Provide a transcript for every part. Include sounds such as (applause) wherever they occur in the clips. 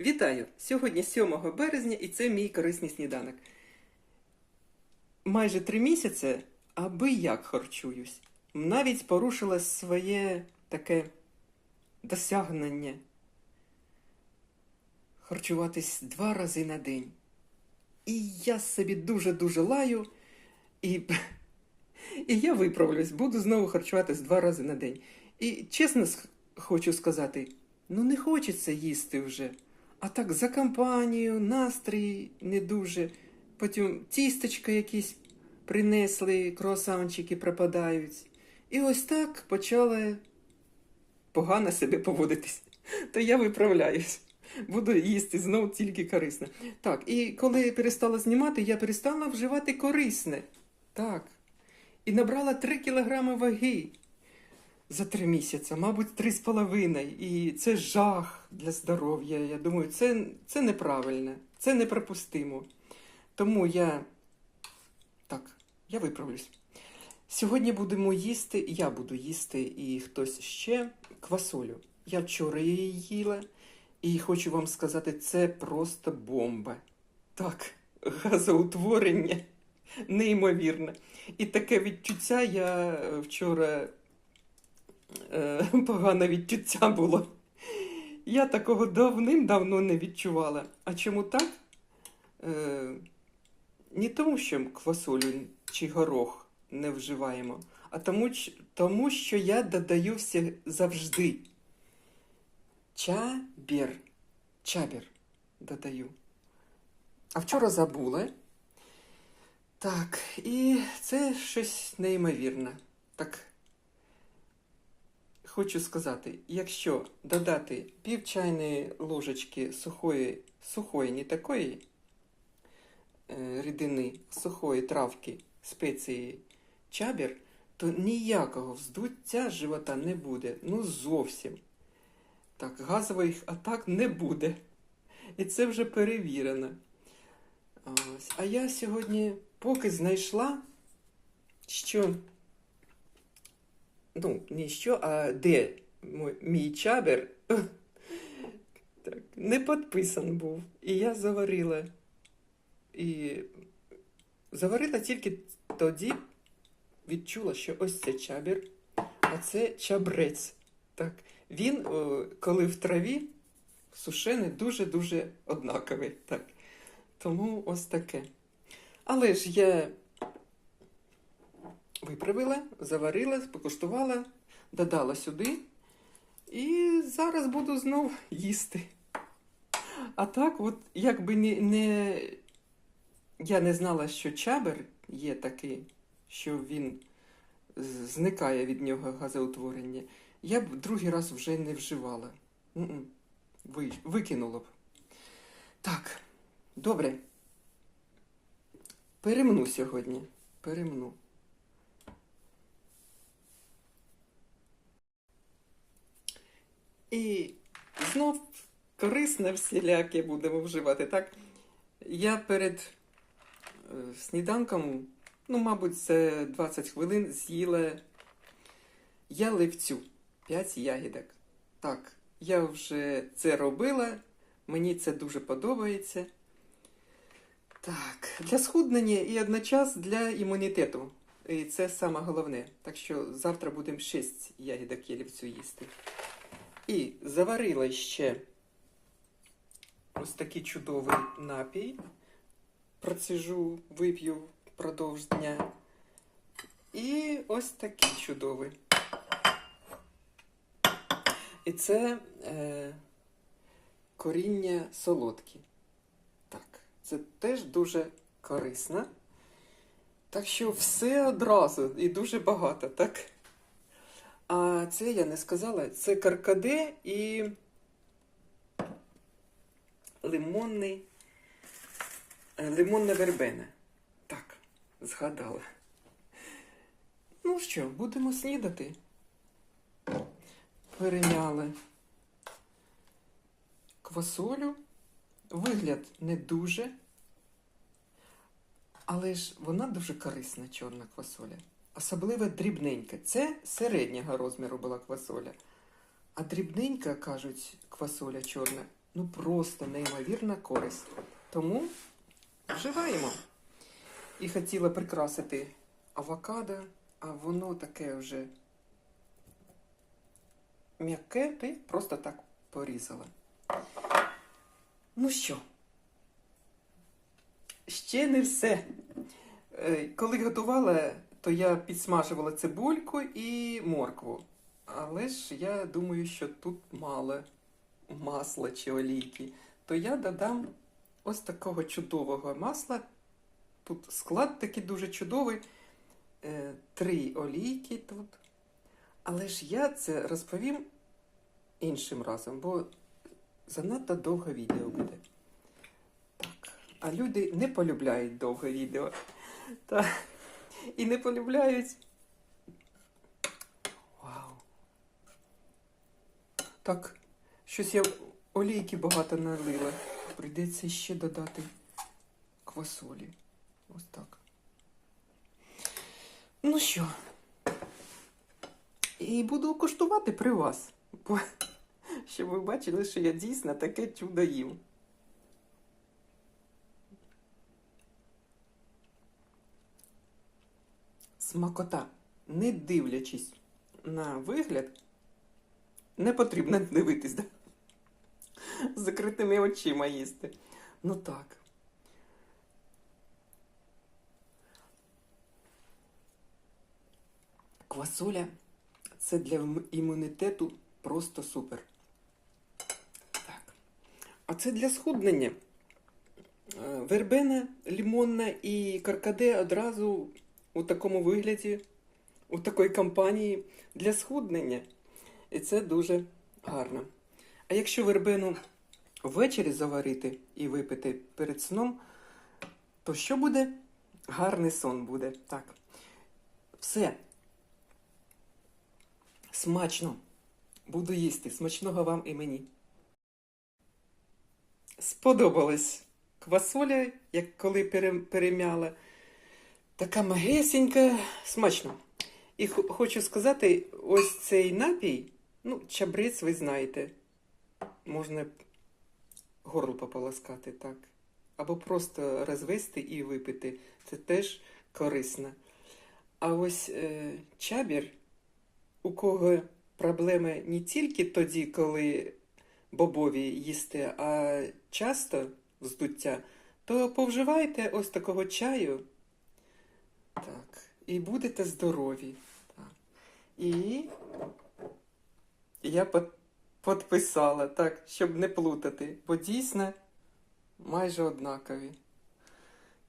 Вітаю! Сьогодні 7 березня і це мій корисний сніданок. Майже три місяці аби як харчуюсь. Навіть порушила своє таке досягнення. Харчуватись два рази на день. І я собі дуже-дуже лаю, і, і я виправлюсь, буду знову харчуватись два рази на день. І чесно хочу сказати, ну не хочеться їсти вже. А так за компанію, настрій не дуже. Потім тістечка якісь принесли, круасанчики пропадають. І ось так почали погано себе поводитись. То я виправляюсь. Буду їсти знову тільки корисне. Так, і коли я перестала знімати, я перестала вживати корисне. Так. І набрала 3 кілограми ваги за три місяці, мабуть, три з половиною. І це жах для здоров'я. Я думаю, це, це неправильно, це неприпустимо. Тому я так, я виправлюсь. Сьогодні будемо їсти, я буду їсти і хтось ще квасолю. Я вчора її їла, і хочу вам сказати, це просто бомба. Так, газоутворення неймовірне. І таке відчуття я вчора е, (laughs) погане відчуття було. Я такого давним-давно не відчувала. А чому так? Е, не тому, що квасолю чи горох не вживаємо, а тому, тому що я додаю все завжди. Чабір. Чабір додаю. А вчора забула. Так, і це щось неймовірне. Так, хочу сказати, якщо додати пів чайної ложечки сухої, сухої, не такої е, рідини, сухої травки, спеції чабір, то ніякого вздуття живота не буде. Ну зовсім. Так, газових атак не буде. І це вже перевірено. Ось. А я сьогодні поки знайшла, що. Ну, не що, а де мій чабер (laughs) так, не підписан був. І я заварила. І заварила тільки тоді відчула, що ось це чабір, а це чабрець. Так. Він, коли в траві, сушений, дуже-дуже однаковий. Так. Тому ось таке. Але ж я виправила, заварила, покуштувала, додала сюди. І зараз буду знов їсти. А так, от якби не, не... я не знала, що чабер є такий, що він зникає від нього газоутворення, я б другий раз вже не вживала. Ви, викинула б. Так, добре. Перемну сьогодні. Перемну. І знов корисне всіляке будемо вживати, так? Я перед е, сніданком, ну, мабуть, це 20 хвилин з'їла яливцю 5 ягідок. Так, я вже це робила, мені це дуже подобається. Так, для схуднення і одночас для імунітету. І це саме головне. Так що завтра будемо 6 ягідок ялівцю їсти. І заварила ще ось такий чудовий напій. Процежу, вип'ю впродовж дня. І ось такий чудовий. І це е, коріння солодкі. Так, це теж дуже корисно. Так що все одразу і дуже багато, так? А це я не сказала, це каркаде і лимонний, е, лимонна вербена. Так, згадала. Ну що, будемо снідати. Перейняли квасолю. Вигляд не дуже, але ж вона дуже корисна, чорна квасоля. Особливо дрібненька. Це середнього розміру була квасоля. А дрібненька, кажуть, квасоля чорна, ну просто неймовірна користь. Тому вживаємо. І хотіла прикрасити авокадо, а воно таке вже м'яке, я просто так порізала. Ну що, ще не все. Е, Коли готувала, то я підсмажувала цибульку і моркву. Але ж я думаю, що тут мало масла чи олійки. То я додам ось такого чудового масла. Тут склад такий дуже чудовий. Е, Три олійки тут. Але ж я це розповім іншим разом, бо занадто довге відео буде. Так. А люди не полюбляють довге відео. Так. І не полюбляють. Вау. Так, щось я олійки багато налила. Прийдеться ще додати квасолі. Ось так. Ну що? І буду куштувати при вас. Щоб ви бачили, що я дійсно таке чудо їм. Смакота, не дивлячись на вигляд, не потрібно дивитись, да? з закритими очима їсти. Ну так. Квасоля це для імунітету просто супер. Так. А це для схуднення. Е, Вербена, лімонна і каркаде одразу у такому вигляді, у такої компанії для схуднення. І це дуже гарно. А якщо вербену ввечері заварити і випити перед сном, то що буде? Гарний сон буде. Так. Все. Смачно. Буду їсти. Смачного вам і мені. Сподобалась квасоля, як коли пере- перемяла. Така магесенька, смачно. І хо- хочу сказати, ось цей напій, ну, чабрець, ви знаєте, можна горло пополоскати, так. Або просто розвести і випити. Це теж корисно. А ось е, чабір, у кого проблеми не тільки тоді, коли бобові їсти, а часто вздуття, то повживайте ось такого чаю. Так. І будете здорові. Так. І я підписала, так, щоб не плутати, бо дійсно майже однакові.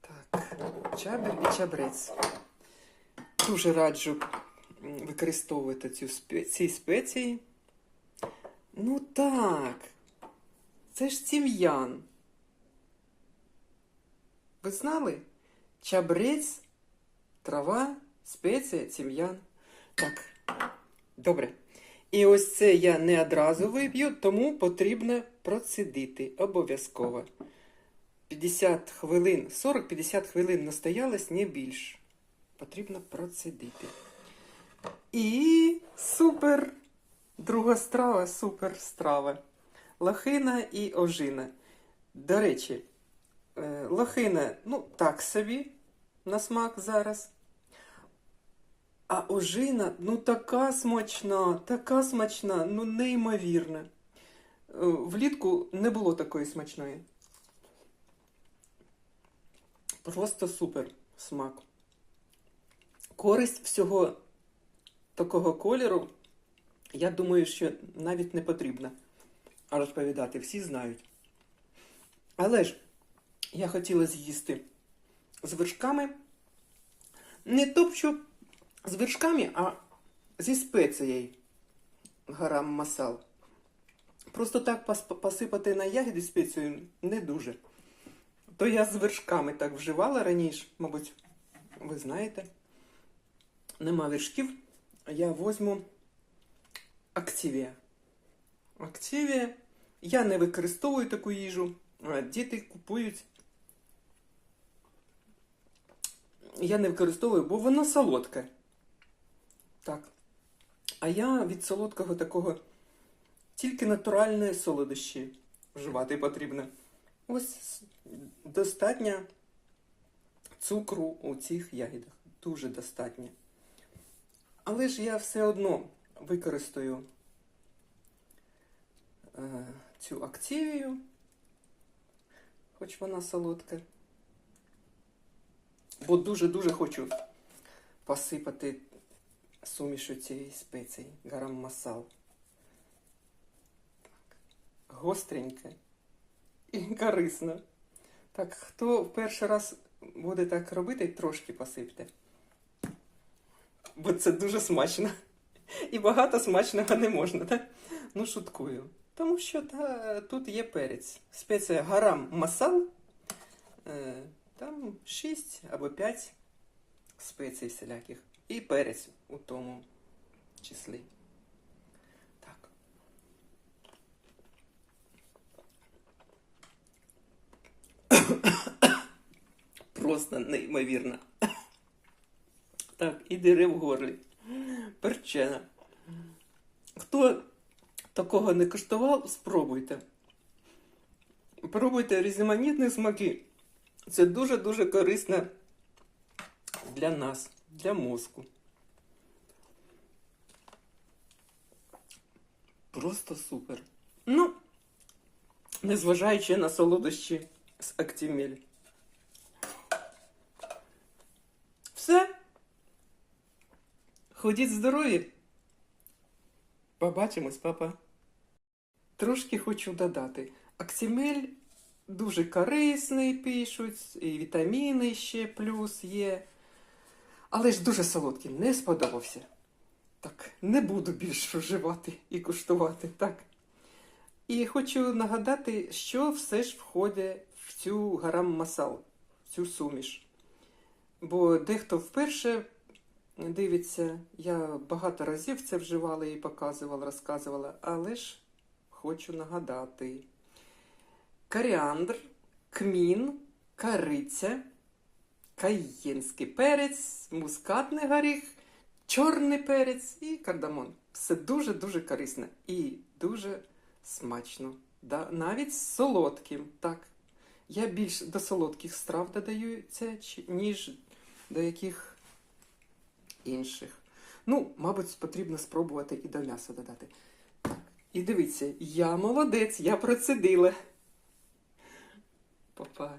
Так, чабір і чабрець. Дуже раджу використовувати цю спе- ці спеції. Ну так, це ж тім'ян. Ви знали? Чабрець трава, спеція, тім'ян. Так, добре. І ось це я не одразу вип'ю, тому потрібно процедити обов'язково. 50 хвилин, 40-50 хвилин настоялось, не більш. Потрібно процедити. І супер! Друга страва, супер страва. Лохина і ожина. До речі, е, лохина, ну, так собі, на смак зараз. А ожина, ну така смачна, така смачна, ну неймовірна. Е, Влітку не було такої смачної. Просто супер смак. Користь всього такого кольору, я думаю, що навіть не потрібно розповідати, всі знають. Але ж я хотіла з'їсти з вершками. Не топчу з вершками, а зі спецією гарам масал. Просто так посипати на ягоди спецією не дуже. То я з вершками так вживала раніше, мабуть, ви знаєте. Нема вершків, я возьму Активія. Активія. Я не використовую таку їжу, діти купують. Я не використовую, бо воно солодке. Так. А я від солодкого такого тільки натуральні солодощі. вживати потрібно. Ось достатньо цукру у цих ягідах. Дуже достатньо. Але ж я все одно використаю е, цю активію, хоч вона солодка. Бо дуже-дуже хочу посипати сумішу цієї спеції, гарам масал. Так. Гостреньке і корисно. Так, хто в перший раз буде так робити, трошки посипте. Бо це дуже смачно. І багато смачного не можна, так? Ну, шуткую. Тому що та, тут є перець. Спеція гарам масал. Е, там 6 або 5 спецій всіляких. І перець у тому числі. Так. (coughs) Просто неймовірно. (coughs) Так, і дири в горлі. Перчена. Хто такого не куштував, спробуйте. Пробуйте різноманітні смаки. Це дуже-дуже корисно для нас, для мозку. Просто супер. Ну, незважаючи на солодощі з Актімель. Все. Ходіть здорові. Побачимось, папа. Трошки хочу додати. Актімель дуже корисний, пишуть, і вітаміни ще плюс є. Але ж дуже солодкий, не сподобався. Так, не буду більше вживати і куштувати, так. І хочу нагадати, що все ж входить в цю гарам масал, в цю суміш. Бо дехто вперше дивиться, я багато разів це вживала і показувала, розказувала, але ж хочу нагадати. Коріандр, кмін, кориця, каєнський перець, мускатний горіх, чорний перець і кардамон. Все дуже-дуже корисно і дуже смачно. Да, навіть з солодким. Так. Я більш до солодких страв додаю це, ніж до яких інших. Ну, мабуть, потрібно спробувати і до м'яса додати. І дивіться, я молодець, я процедила. Папа.